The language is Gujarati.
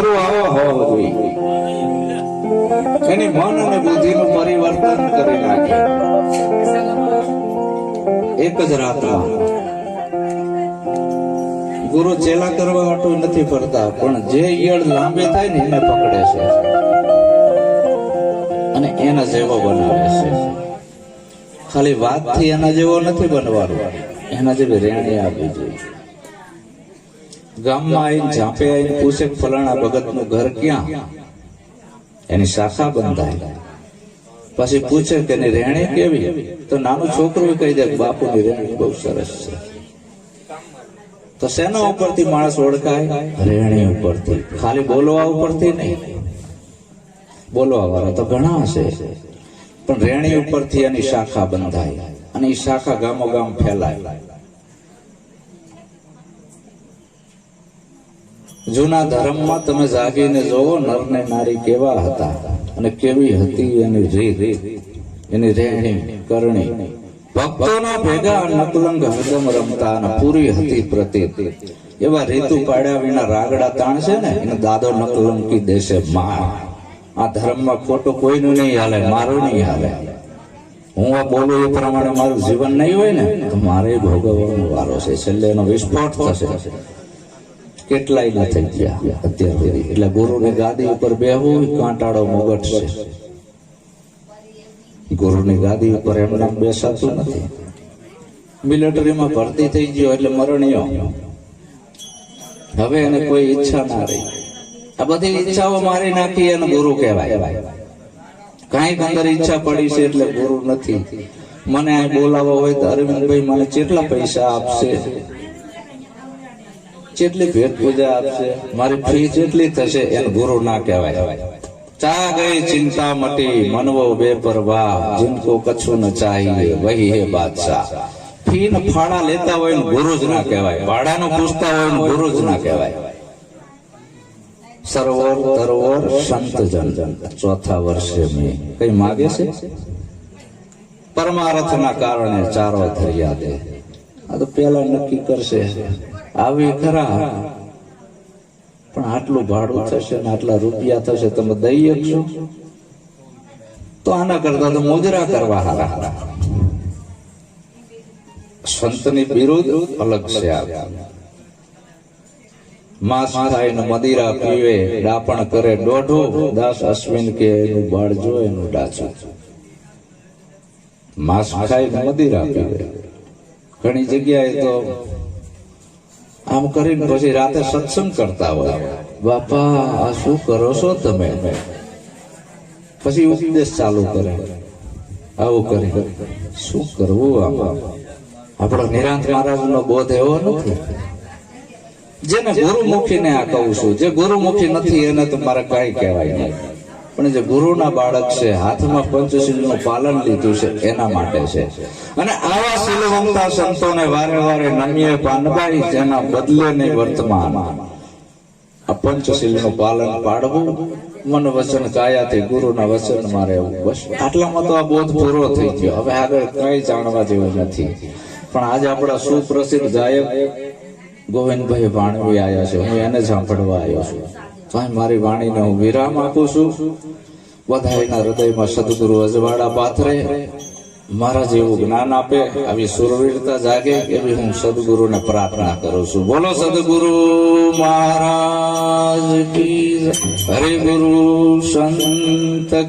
ગુરુ આવો હોવો જોઈએ એની મન અને બુદ્ધિનું પરિવર્તન કરી નાખે. એક જ રાતમાં ગુરુ ચેલા કરવા હાટું નથી ફરતા, પણ જે ઈયળ લાંબે થાય ને એને પકડે છે. અને એના જેવો બનાવે છે. ખાલી વાતથી એના જેવો નથી બનવાનું. એના જેવી રેણી આપવી જોઈએ ગામમાં આવીને ઝાંપે આવીને પૂછે ફલાણા ભગતનું ઘર ક્યાં? એની શાખા બંધાય. પછી પૂછે કે એની રહેણી કેવી? તો નાનું છોકરું કહી દે બાપુની રહેણી બહુ સરસ છે. તો શેના ઉપરથી માણસ ઓળખાય? રહેણી ઉપરથી. ખાલી બોલવા ઉપરથી નહીં. બોલવા વાળા તો ઘણા હશે પણ રહેણી ઉપરથી એની શાખા બંધાય. અને એ શાખા ગામો ગામ ફેલાય. જૂના ધર્મમાં તમે જાગીને જોવો નર ને નારી કેવા હતા અને કેવી હતી એની રીત, એની રહેણી, કરણી. ભક્તોના ભેગા નકલંગ હદમ રમતા અને પૂરી હતી પ્રતીત. એવા રીતુ પાડ્યા વિના રાગડા તાણ છે ને, એને દાદો નકલંકી દેશે માં આ ધર્મમાં ખોટું કોઈનું નહીં હાલે, મારું નહીં હાલે. હું આ બોલું એ પ્રમાણે મારું જીવન નહીં હોય ને, તો મારે ભોગવવાનો વારો છે. છેલ્લે એનો વિસ્ફોટ થશે. કેટલાય ના થઈ ગયા અત્યાર. સુધી એટલે ગુરુની ગાદી ઉપર બેહવું કાંટાળો મુગટ છે. ગુરુની ગાદી ઉપર એમને બેસાતું નથી. મિલિટરીમાં ભરતી થઈ ગયો એટલે મરણીયો. હવે એને કોઈ ઈચ્છા ના રહી. આ બધી ઈચ્છાઓ મારી નાખી એને ગુરુ કહેવાય. કાંઈક અંદર ઈચ્છા પડી છે એટલે ગુરુ નથી. મને બોલાવો હોય તો અરવિંદભાઈ મને કેટલા પૈસા આપશે? જેટલી ભેટ પૂજા આપશે, મારી ફી જેટલી થશે એને ગુરુ ના કહેવાય. ચા ગઈ ચિંતા મટી, મનવો બેપરવાહ, જિનકો કછું ન ચાહીએ, વહી હે બાદશાહ. ફી ફાળા લેતા હોય ને ગુરુ જ ના કહેવાય. ભાડાનું પૂછતા હોય ને ગુરુ જ ના કહેવાય. સરોવર તરોવર સંત જન, ચોથા વર્ષે મેં. કઈ માગે છે? પરમાર્થના કારણે ચારો ધર્યા દે. આ તો પેલા નક્કી કરશે. આવી ખરા. પણ આટલું ભાડું થશે ને આટલા રૂપિયા થશે, તમે દઈ શકશો તો આના કરતા તો મોજરા કરવા હારા. સંતની વિરુદ્ધ અલગ છે માંસ ખાય ને મદિરા પીવે, ડાપણ કરે, દોઢો. દાસ અશ્વિન કે એનું બાળ જો એનું ડાચું. માંસ ખાય મદિરા પીવે. ઘણી જગ્યાએ તો આમ કરીને પછી રાતે સત્સંગ કરતા હોય. બાપા, આ શું કરો છો તમે? પછી ઉપદેશ ચાલુ કરે. આવું કરે. શું કરવું આમાં? આપણો નિરાંત મહારાજ નો બોધ એવો નથી. જેને ગુરુમુખી ને આ કહું છું, જે ગુરુમુખી નથી એને તો મારે કઈ કહેવાય નહીં. પણ જે ગુરુના બાળક છે, હાથમાં પંચશીલનું પાલન લીધું છે, એના માટે છે. અને આવા શીલવંતા સંતોને વારે વારે નમીએ પાનભાઈ જેના બદલે નહીં વર્તમાન. આ પંચશીલનું પાલન પાડવું, મન વચન કાયાથી ગુરુના વચનમાં મારે બસ. આટલામાં તો આ બોધ પૂરો થઈ ગયો. હવે આગળ કઈ જાણવા જેવું નથી. પણ આજે આપણા સુપ્રસિદ્ધ ગાયક ગોવિંદભાઈ ભાણવી આવ્યા છે. હું એને સાંભળવા આવ્યો છું. તો મારી વાણીને હું વિરામ આપું છું. બધાના હૃદયમાં સદગુરુ અજવાળા પાથરે મારા જેવું જ્ઞાન આપે, આવી સુરવીરતા જાગે એવી હું સદગુરુને પ્રાર્થના કરું છું. બોલો સદગુરુ મહારાજ હરે ગુરુ સંત